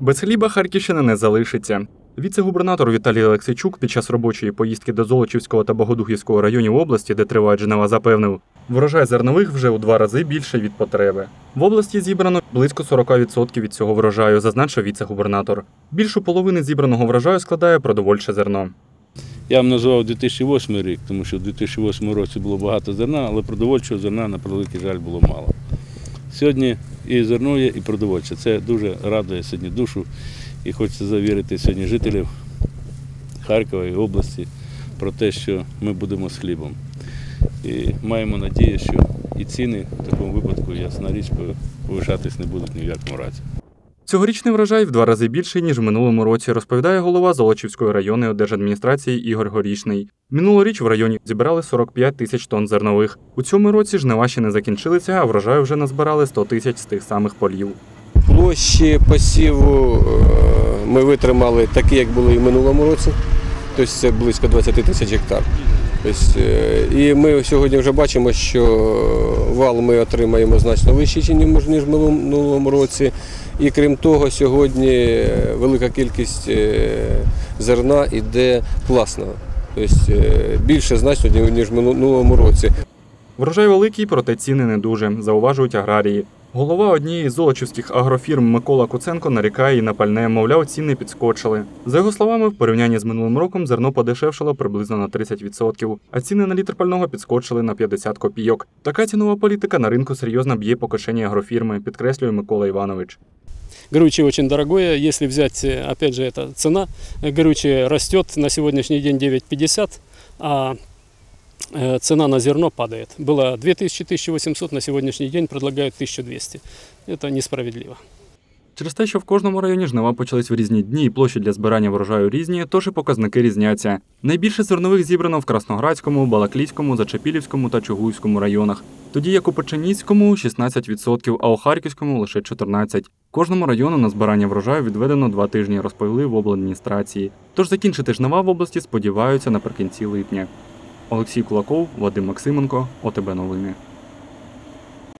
Без хліба Харківщина не залишиться. Віце-губернатор Віталій Олексійчук під час робочої поїздки до Золочівського та Богодухівського районів області, де тривають жнива, запевнив, врожай зернових вже у два рази більше від потреби. В області зібрано близько 40% від цього врожаю, зазначив віце-губернатор. Більшу половини зібраного врожаю складає продовольче зерно. Я б назвав 2008 рік, тому що в 2008 році було багато зерна, але продовольчого зерна, на превеликий жаль, було мало. Сьогодні і зерно є, і продовольче. Це дуже радує сьогодні душу. І хочеться завірити сьогодні жителів Харкова і області про те, що ми будемо з хлібом. І маємо надію, що і ціни в такому випадку, ясна річ, повишатись не будуть ні в якому разі. Цьогорічний врожай в два рази більший, ніж в минулому році, розповідає голова Золочівської районної держадміністрації Ігор Горішний. Минулоріч в районі зібрали 45 тисяч тонн зернових. У цьому році жнива ще не закінчилися, а врожаю вже назбирали 100 тисяч з тих самих полів. Площі посіву е, ми витримали такі, як були і в минулому році. Тобто це близько 20 тисяч гектар. Тобто, е, і ми сьогодні вже бачимо, що вал ми отримаємо значно вищий, ніж в минулому році. І крім того, сьогодні велика кількість е, зерна йде класного. Тобто е, більше значно, ніж в минулому році. Врожай великий, проте ціни не дуже, зауважують аграрії. Голова однієї з золочівських агрофірм Микола Куценко нарікає і на пальне, мовляв, ціни підскочили. За його словами, в порівнянні з минулим роком зерно подешевшало приблизно на 30%, а ціни на літр пального підскочили на 50 копійок. Така цінова політика на ринку серйозно б'є по кишені агрофірми, підкреслює Микола Іванович. Горючее очень дорогое. Если взять, э, опять же, эта цена, э, горючее растет на сегодняшний день 9,50, а э, цена на зерно падает. Было 2000-1800, на сегодняшний день предлагают 1200. Это несправедливо. Через те, що в кожному районі жнива почались в різні дні і площі для збирання врожаю різні, тож і показники різняться. Найбільше зернових зібрано в Красноградському, Балаклійському, Зачепілівському та Чугуйському районах, тоді як у Печеніцькому 16%, а у Харківському лише 14%. Кожному району на збирання врожаю відведено два тижні, розповіли в обладміністрації. Тож закінчити жнива в області сподіваються наприкінці липня. Олексій Кулаков, Вадим Максименко, ОТБ Новини.